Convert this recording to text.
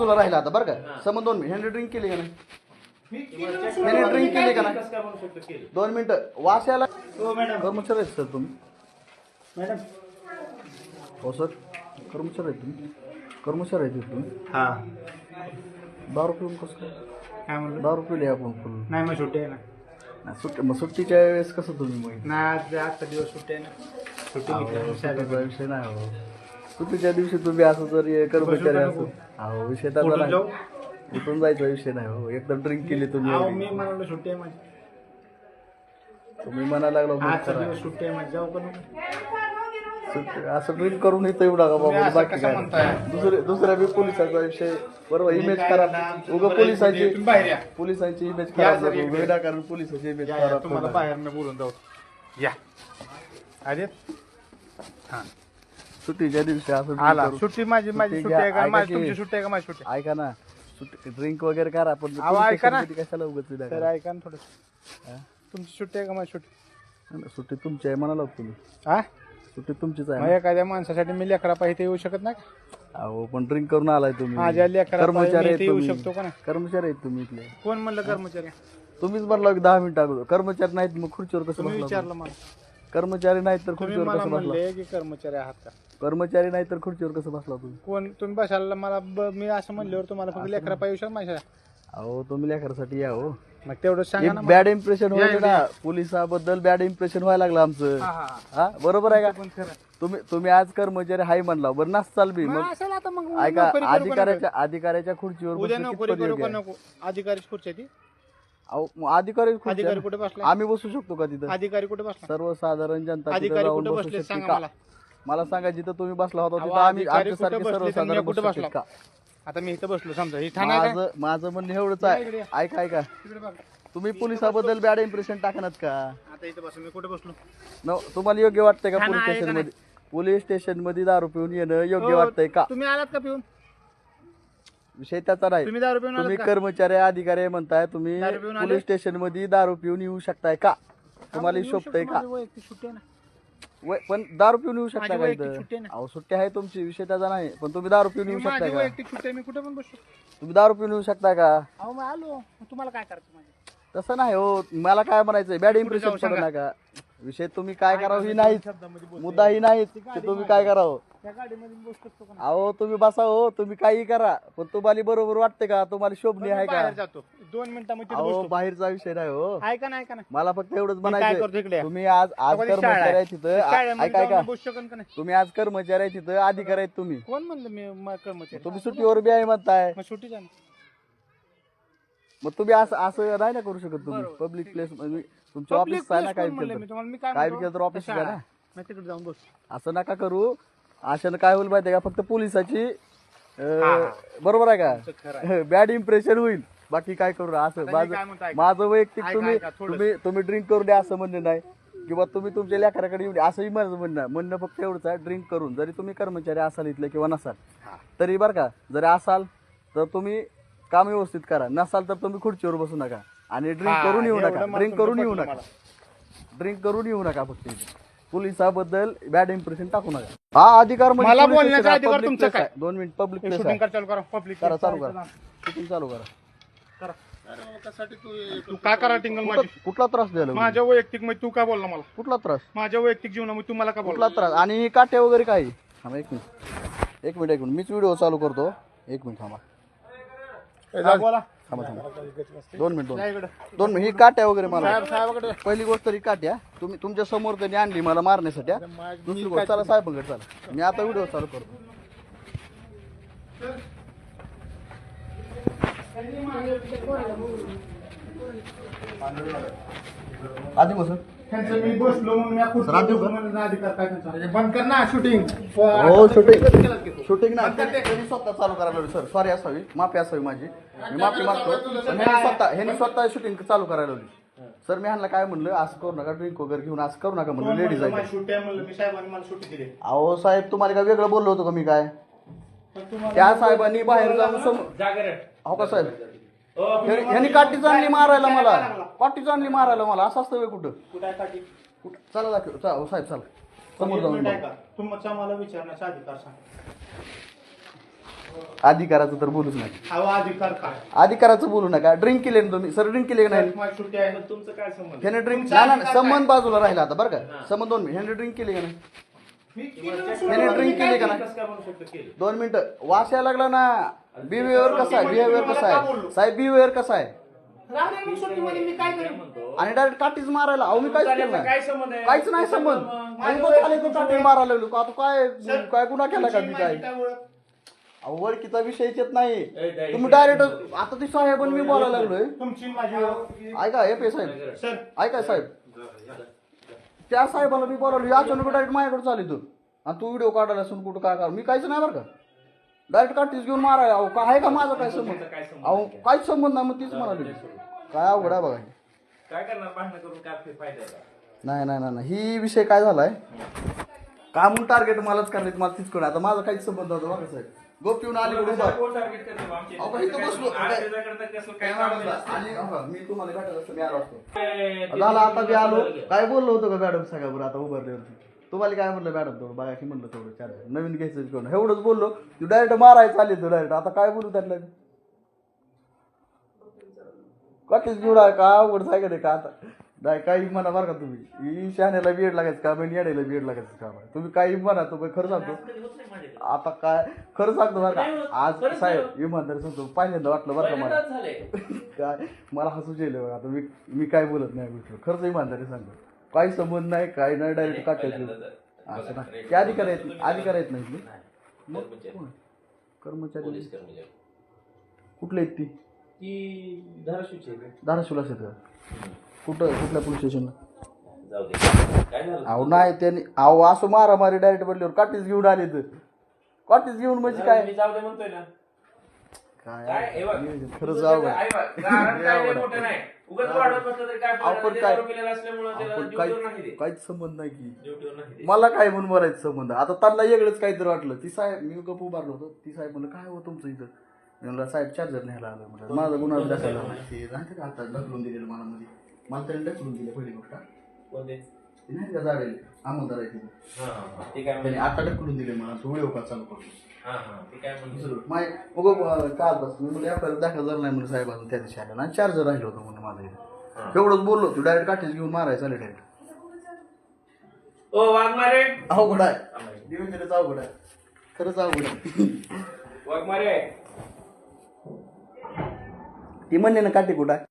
तुला राहिला आता बरं का? समज दोन मिनिट ह्याने ड्रिंक केली का नाही? ह्याने ड्रिंक केली का नाही? दोन मिनिटं वास यायला कर्मचारी आहेत सर तुम्ही. मॅडम हो सर. कर्मचारी आहेत तुम्ही. कर्मचारी आहेत तुम्ही. हा. दारू पिऊन कसं काय? काय म्हणलं? दारू पिली आपण फुल नाही मग सुट्टी आहे ना. नाही, सुट्टी मग सुट्टीच्या वेळेस कसं तुम्ही मग? नाही आज आजचा दिवस सुट्टी आहे ना. सुट्टी सुट्टीचा विषय नाही हो सुट्टीच्या दिवशी तुम्ही असं जर कर्मचारी असो अहो उठून नाही जाऊ उठून जायचा विषय नाही हो एकदम ड्रिंक केली तुम्ही अहो मी म्हणालो सुट्टी आहे माझी तुम्ही म्हणायला लागलो आजचा. दिवस सुट्टी आहे माझी जाऊ का नको असं ड्रिंक करून येऊ नका तुम्ही बाबा असं बाकी कसं काय म्हणताय? दुसरे दुसऱ्या बी पोलिसाचा विषय बरोबर इमेज काय खराब? उगा पोलिसांची तुम्ही बाहेर या. पोलिसांची इमेज या खराब जरा नको. इकडे. विनाकारण पोलिसाची इमेज या, या, खराब तुम्हाला. बाहेर बोलून जाऊ या अरे हा सुट्टीच्या दिवशी असं drink आला. सुट्टी माझी माझी सुट्टी सुट्टी आहे का? माझी तुमची सुट्टी आहे का? माझी सुट्टी ऐका ना. ड्रिंक वगैरे करा पण अहो, ऐका ना. कशाला विना तर? ऐका ना थोडं तुमची सुट्टी आहे का? माझी सुट्टी सुट्टी तुमची आहे म्हणाला तुम्ही. हा? सुट्टी तुमचीच आहे ना? एखाद्या माणसासाठी मी लेकरा पाहिजे येऊ शकत नाही का? अहो पण ड्रिंक करून आलाय तुम्ही. माझ्या लेकरा कर्मचारी आहेत येऊ शकतो का नाही? कर्मचारी आहेत तुम्ही इथले. कोण म्हणलं कर्मचारी? तुम्हीच म्हणला की दहा मिनिटं अगोदर. कर्मचारी नाहीत मग खुर्चीवर कसं तुम्ही बसला विचारलं मला? कर्मचारी नाहीत तर तुम्ही खुर्चीवर मला कसं बसला? म्हणले की कर्मचारी आहात का? कर्मचारी नाही तर खुर्चीवर कसं बसला तुम्ही? कोण? तुम्ही बसायला मला ब- मी असं म्हणल्यावर तुम्हाला फक्त लेकरा पाहिजे माझ्या. अहो तुम्ही लेकरासाठी या हो. मग तेवढं सांगा ना एक बॅड इम्प्रेशन व्हायला ना पोलिसाबद्दल बॅड इम्प्रेशन व्हायला लागलं आमचं. हा, हा, हा. बरोबर आहे का? पण खरं. तुम्ही तुम्ही आज कर्मचारी हाय म्हणला. बरं नसताल बी. मग मग असेल आता मग. ऐका नोकरी करू का नको? अधिकाऱ्याच्या अधिकाऱ्याच्या खुर्चीवर उद्या बसणं नोकरी कितपत करू योग्य का आहे? नको? अधिकारी खुर्ची ती. अहो, मग अधिकारी अधिकारी कुठे. बसला? आम्ही बसू शकतो का तिथं? अधिकारी कुठे बसला? सर्वसाधारण जनता तिथं अधिकारी कुठे बसू बसले? शकते सांगा का? मला. मला सांगा जिथं तुम्ही बसला होता अहो, तिथं आम्ही अधिकारी कुठे आमच्यासारखे बसले? सर्वसाधारण कुठे बसू बसलो? का? आता मी इथं बसलो समजा. ही ठाणा आहे का? माझं माझं म्हणणं एवढंच आहे. ऐका ऐका. तिकडे बघा. तुम्ही पोलिसाबद्दल बॅड इम्प्रेशन टाकणार का? आता इथं बसलो मी कुठे बसलो? न तुम्हाला योग्य वाटतंय का पोलीस स्टेशनमध्ये पोलीस स्टेशनमध्ये दारू पिऊन येणं योग्य वाटतंय का? तुम्ही आलात का पिऊन? विषय त्याचा नाही तुम्ही दारू पिऊन तुम्ही आलात का? कर्मचारी अधिकारी म्हणताय तुम्ही दारू पिऊन आले? पोलीस स्टेशनमध्ये दारू पिऊन येऊ शकताय का? तुम्हाला येऊ शोभतंय शकतो, का? माझी वैयक्तिक सुट्टी आहे ना. वय- पण दारू पिऊन येऊ शकता माझी का वैयक्तिक इथं? सुट्टी आहे ना. अहो सुट्टी आहे तुमची विषय त्याचा नाही. पण तुम्ही दारू पिऊन येऊ मी माझी का? वैयक्तिक सुट्टी आहे मी कुठे पण बसतो तुम्ही दारू पिऊन येऊ शकता का? अहो मग आलो. मग तुम्हाला काय करायचं माझे तसं नाही हो. मला काय म्हणायचंय? बॅड इम्प्रेशन जाऊ पडू सांगा. नका. विषय तुम्ही काय करावं ही नाही शब्दामध्ये मुद्दा ही नाही की तुम्ही काय करावं? त्या गाडीमध्ये मी बसू शकतो का नाही? अहो तुम्ही बसा हो तुम्ही काही करा. पण तुम्हाला बरोबर वाटते का? तुम्हाला शोभनी आहे बाहेर का जातो. दोन मिनिटामध्ये तिथे अहो बसतो. बाहेरचा विषय नाही हो. ऐका ना ऐका ना मला फक्त एवढंच मी काय करतो इकडे म्हणायचं. तुम्ही आज आज शाळा कर्मचारी आहे. आहे तिथं. आ- ऐका ऐका. बसू शकन का नाही? तुम्ही आज कर्मचारी आहे तिथं. अधिकारी आहेत तुम्ही. कोण म्हणलं मी म- कर्मचारी? तुम्ही सुट्टीवर बी आहे म्हणताय. मग सुट्टी जाण मग तुम्ही असं असं नाही ना करू शकत तुम्ही. पब्लिक प्लेस तुमच्या ऑफिस आहे ना काय म्हणलं केलं मी? तर. तुम्हाला मी काय काय म्हणतो? केलं तर ऑफिस शाळा ना. मग तिकडे जाऊन बस. असं नका करू. अशानं काय होईल माहितीये का? फक्त पोलिसाची अं, बरोबर आहे का? बॅड इम्प्रेशन होईल. बाकी काय करू नका. असं माझं काय म्हणतो ऐका. माझं वैयक्तिक ऐका, तुम्ही ऐका, थोडं. तुम्ही तुम्ही ड्रिंक करून द्या असं म्हणणं नाही. किंवा तुम्ही तुमच्या लेकराकडे येऊन द्या. असंही माझं म्हणणं आहे. म्हणणं फक्त एवढंच आहे. ड्रिंक करून. जरी तुम्ही कर्मचारी असाल इथले किंवा नसाल तरी बरं का जरी असाल तर तुम्ही काम व्यवस्थित करा. नसाल तर तुम्ही खुर्चीवर बसू नका. आणि ड्रिंक करून येऊ नका. ड्रिंक करून येऊ नका. ड्रिंक करून येऊ नका फक्त इथे. पोलिसाबद्दल बॅड इम्प्रेशन टाकू नका. हा अधिकार म्हणजे मला बोलण्याचा अधिकार public तुमचा place काय? आहे. दोन मिनिट पब्लिक प्लेस शूटिंग आहे कर चालू करा पब्लिक करा चालू करा. शूटिंग चालू करा. तू काय करा टिंगल माझी? कुठला- कुठला त्रास द्यायला? माझ्या वैयक्तिकमध्ये तू काय बोलला मला? कुठला त्रास? माझ्या वैयक्तिक जीवनामध्ये तू मला काय कुठला बोलला? त्रास? आणि काट्या वगैरे काय? थांबा एक मिनिट. एक मिनिट एक मिनिट. मीच व्हिडिओ चालू करतो. एक मिनिट थांबा. हा, बोला. थांबा थांबा. दोन मिनिट दोन. दोन मिनिट ही काट्या वगैरे मला. पहिली गोष्ट तरी काट्या तुम्ही तुमच्यासमोर त्यांनी आणली मला मारण्यासाठी हा. दुसरी गोष्ट चला साहेबांकडे चला. मी आता व्हिडिओ चालू करतो. आधी बस. त्यांचं मी बसलो म्हणून मी खुश सर, आत येऊ का? म्हणून अधिकार काय त्यांचा? बंद कर ना शूटिंग हो शूटिंग शूटिंग त्यांनी स्वतः चालू करायला लावली सर सॉरी असावी. माफी असावी माझी. मी माफी मागतो पण ह्यांनी स्वतः ह्यांनी स्वतः शूटिंग चालू करायला लावली सर मी ह्यांना काय म्हणलं? असं करू नका ड्रिंक वगैरे घेऊन असं करू नका म्हणलं लेडीज आहे शूट आहे म्हणलं मी साहेबांनी मला सुट्टी दिली. अहो साहेब तुम्हाला काय वेगळं बोललो होतो का मी काय? पण तुम्हाला- त्या साहेबांनी बाहेर जाऊन समोर हो का साहेब? ह्यांनी ह्यांनी काठीच आणली मारायला मला. काठीच आणली मारायला मला. असं असतं व्हय कुठं? कुठं आहे काठी? कुठं? चला दाखव. चला हो साहेब चला. समोर एक जाऊन मिनिट बघू. ऐका. तुमचा मला विचारण्याचा अधिकार सांग. अधिकाराचं तर बोलूच नाही अधिकार काय? अधिकाराचं बोलू नका. ड्रिंक केले ना तुम्ही? सर ड्रिंक केले का नाही? माझी सुट्टी आहे तुमचं काय संबंध? ह्याने ड्रिंक तुमचा अधिकार संबंध बाजूला राहिला आता बरं का? संबंध दोन मिनिट ह्याने ड्रिंक केले का नाही? मी केलं ड्रिंक का नाही? दोन मिनिटं. वास यायला लागला ना. बिहेवियर कसा आहे? बिहेवियर कसा आहे? साहेब बिहेवियर कसा आहे? राहू दे मग सुट्टीमध्ये मी काय करेन म्हणतो आणि डायरेक्ट काठीच मारायला. अहो मी काहीच केलं नाही. काय संबंध आहे? काहीच नाही संबंध. काठी मारायला लागलो. आता काय काय गुन्हा केला का मी काय? ओळखीचा विषयच येत नाही. तुम्ही डायरेक्ट आता ती साहेब मी बोलायला लागलोय. ऐका हे पे साहेब. सर. ऐका साहेब. त्या साहेबाला मी बोलावलं अचानक डायरेक्ट माझ्याकडे चालू तू. आणि तू व्हिडिओ काढायला असून कुठं काय कर? मी काहीच नाही बरं का. डायरेक्ट काठीच घेऊन मारायला अहो का आहे का माझा काय संबंध? काय अहो काहीच संबंध नाही मग तीच म्हणाली काय अवघड आहे बघा. काय करणार? भांडणं करून काय फायदा आहे का? नाही नाही नाही नाही. ही विषय काय झालाय? का म्हणून टार्गेट मलाच करण्यात मला तीच करू आता माझा काहीच संबंध होता बघा साहेब. गोप येऊन आली कुठे उभा. कोण टार्गेट करते बा आमच्या अहो, इथं काय बसलो. आणि मी तुम्हाला भेटत असतो मी आलो असतो. ते झालं आता मी आलो. काय बोललो होतो का मॅडम सांगा बरं आता उभारल्यावरती तुम्हाला काय म्हणलं मॅडम थोडं बघा की म्हणलं थोडं चार नवीन घ्यायचं कोण? एवढंच बोललो. तू डायरेक्ट मारायचं आली तू डायरेक्ट आता काय बोलू त्यातलं? कटीच आहे का? अवघड सांगा का आता? नाही काही म्हणा बरं का तुम्ही. ही शहाण्याला बीएड लागायचं का म्हणजे येण्याला बीएड लागायचं काम. आहे तुम्ही काही म्हणा तुम्ही खरं सांगतो. आता काय खरं सांगतो बरं. का. आज साहेब इमानदारी सांगतो पहिल्यांदा वाटलं बरं का मला. काय मला हसू येईल बघा. आता मी मी काय बोलत नाही गोष्ट खरंच इमानदारी सांगतो. काही संबंध नाही काही नाही डायरेक्ट काटायचं असं नाही. ते अधिकार आहेत अधिकार आहेत नाही. कर्मचारी. कुठले आहेत ती? ती धाराशिवची? धाराशिवला का कुठं कुठल्या पोलीस स्टेशनला जाऊ दे. काय झालं? अहो नाही त्यांनी अहो असं मारामारी डायरेक्ट पडल्यावर काठीच घेऊन आले तर. काठीच घेऊन म्हणजे काय? मी जाऊ दे म्हणतोय ना. काय? हे बघ, खरंच तुझं अवघड त्याचं- आहे. आई बघ, कारण काय लय मोठं नाही. उगाच वाढत बसलं तरी काय आपण फरक नाही. काय- दारू पिलेला असल्यामुळं त्याला आपण ड्युटीवर नाही काही दे. काहीच संबंध नाही की. ड्युटीवर नाही दे. मला काय म्हणून बोलायचं संबंध? आता त्यांना वेगळंच काहीतरी वाटलं. ती साहेब मी गप उभारलो होतो. ती साहेब म्हणलं काय हो तुमचं इथं? मी म्हणलं साहेब चार्जर न्यायला आलं म्हणलं. माझा गुन्हा दाखवला ते नाही का आता ढकलून दिलेलं मला मध्ये मला तरी ढकलून दिलं पहिली गोष्ट. कोणते? ते नाही का जावेल आमदार आहे तिथे. हा, हा, हा. ते काय त्याने म्हणले? आता ढकलून दिले मला तू व्हिडिओ का चालू करतो हा, हा. ते काय म्हणले? दुसरं माय मग काल बस मी म्हणजे आपल्याला दाखल झालं नाही म्हणून साहेबांना त्या दिवशी आलं आणि चार्जर राहिलं होतं म्हणून माझं इथं. एवढंच बोललो तू डायरेक्ट काठीच घेऊन मारायचं आले डायरेक्ट ओ वाघमारे अवघड आहे. दिवस अवघड आहे. खरंच अवघड आहे. वाघमारे ती म्हणणे ना काठी कुठं आहे?